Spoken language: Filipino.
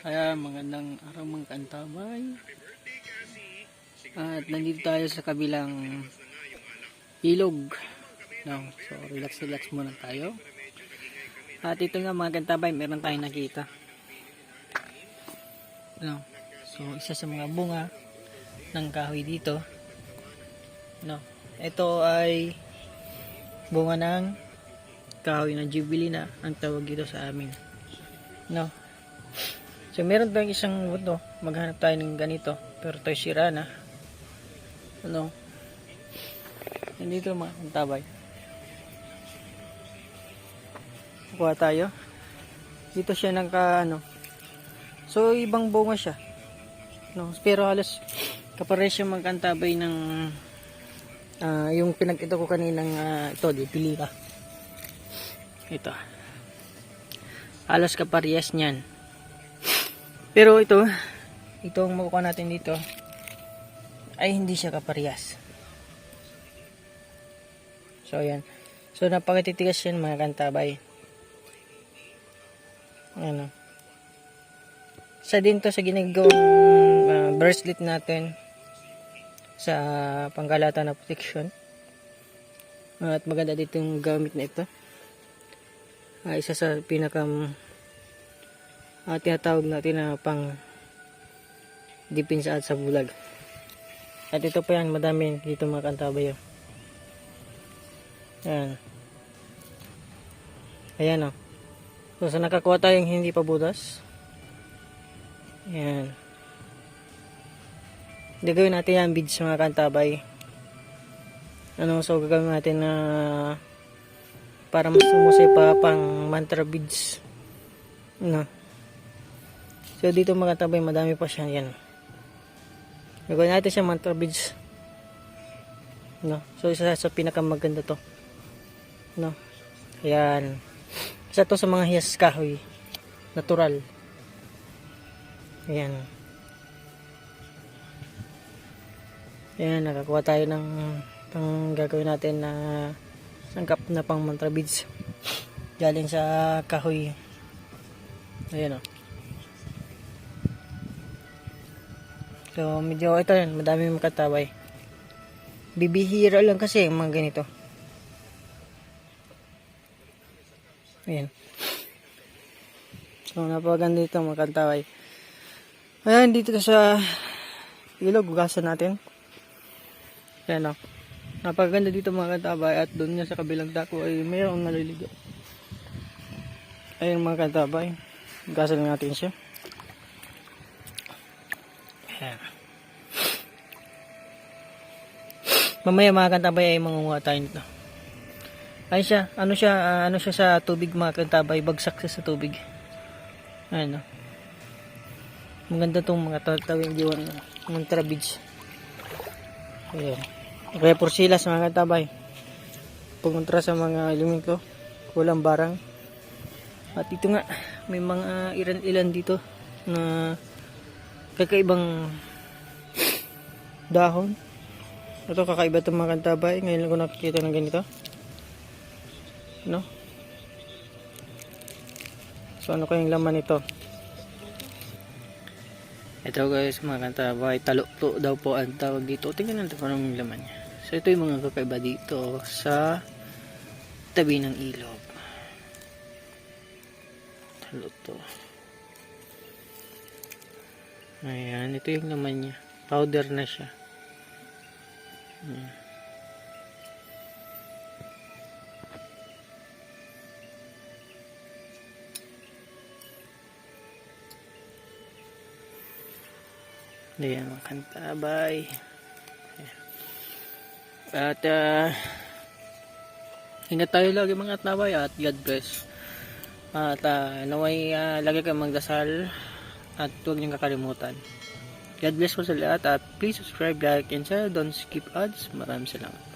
Kaya magandang araw mga kantabay. At nandito tayo sa kabilang ilog. No, so relax relax muna tayo. At ito nga mga kantabay, meron tayong nakita. No, so isa sa mga bunga ng kahoy dito. No, ito ay bunga ng kahoy ng jubilee na ang tawag dito sa amin. No, So meron tayong isang ano, maghanap tayo ng ganito. Pero tayo sira na. Ano? Nandito mga kantabay. Kuha tayo. Dito siya ng ka, ano. So ibang bunga siya. No, pero halos kapares siya magkantabay ng ah, yung pinagkita ko kaninang uh, ito, di pili ka. Ito. Halos kaparehas niyan. Pero ito, itong makukuha natin dito, ay hindi siya kaparehas. So, ayan. So, napakatitigas yan mga kantabay. Ano. Sa din to sa ginagawang uh, bracelet natin sa panggalata na protection. At maganda dito yung gamit na ito. Ah, isa sa pinakam uh, tinatawag natin na pang dipinsa at sa bulag. At ito pa yan, madami dito mga kantabay. oh. Ayan. Ayan o. So, sa nakakuha tayong hindi pa butas. Ayan. Hindi gawin natin yan beads mga kantabay. Ano, so gagawin natin na para mas sumusay pa pang mantra beads. No. So dito mga tabay, madami pa siya. Yan. Gagawin natin siya mantra. No. So isa sa pinakamaganda to. No. Ayan. Isa to sa mga hiyas kahoy. Natural. Ayan. Ayan, nakakuha tayo ng pang gagawin natin na sangkap na pang mantra beads. Galing sa kahoy. Ayan o. So, medyo ito yun, madami makataway. Bibihira lang kasi yung mga ganito. Ayan. So, napaganda ito mga kataway. Ayan, dito sa ilog, hugasan natin. Ayan o. Napaganda dito mga katabay at doon nga sa kabilang dako ay mayroong naliligo. Ayan mga katabay. Hugasan natin siya. Ayan. Mamaya mga kantabay ay mangunguha tayo nito. Ay siya, ano siya, ah, ano siya sa tubig mga kantabay, bagsak siya sa tubig. Ayan o. Maganda tong mga tatawing diwan ng trabidge. Ayan. Kaya por sila sa mga kantabay. Pumuntra sa mga elemento, walang barang. At ito nga, may mga ilan-ilan dito na kakaibang dahon. Ito kakaiba itong mga kantabay. Ngayon lang ko nakikita ng ganito. No? So ano kayong laman ito? Ito guys mga kantabay. Talukto daw po ang tawag dito. Tingnan natin kung anong laman niya. So ito yung mga kakaiba dito sa tabi ng ilog. Talukto. Ayan, ito yung laman niya. Powder na siya. Ayan. Ayan, mga kantabay. Ayan. At, uh, ingat tayo lagi mga kantabay at God bless. At, uh, naway, uh, lagi kang magdasal at huwag niyong kakalimutan. God bless po sa lahat at please subscribe, like, and share. Don't skip ads. Maraming salamat.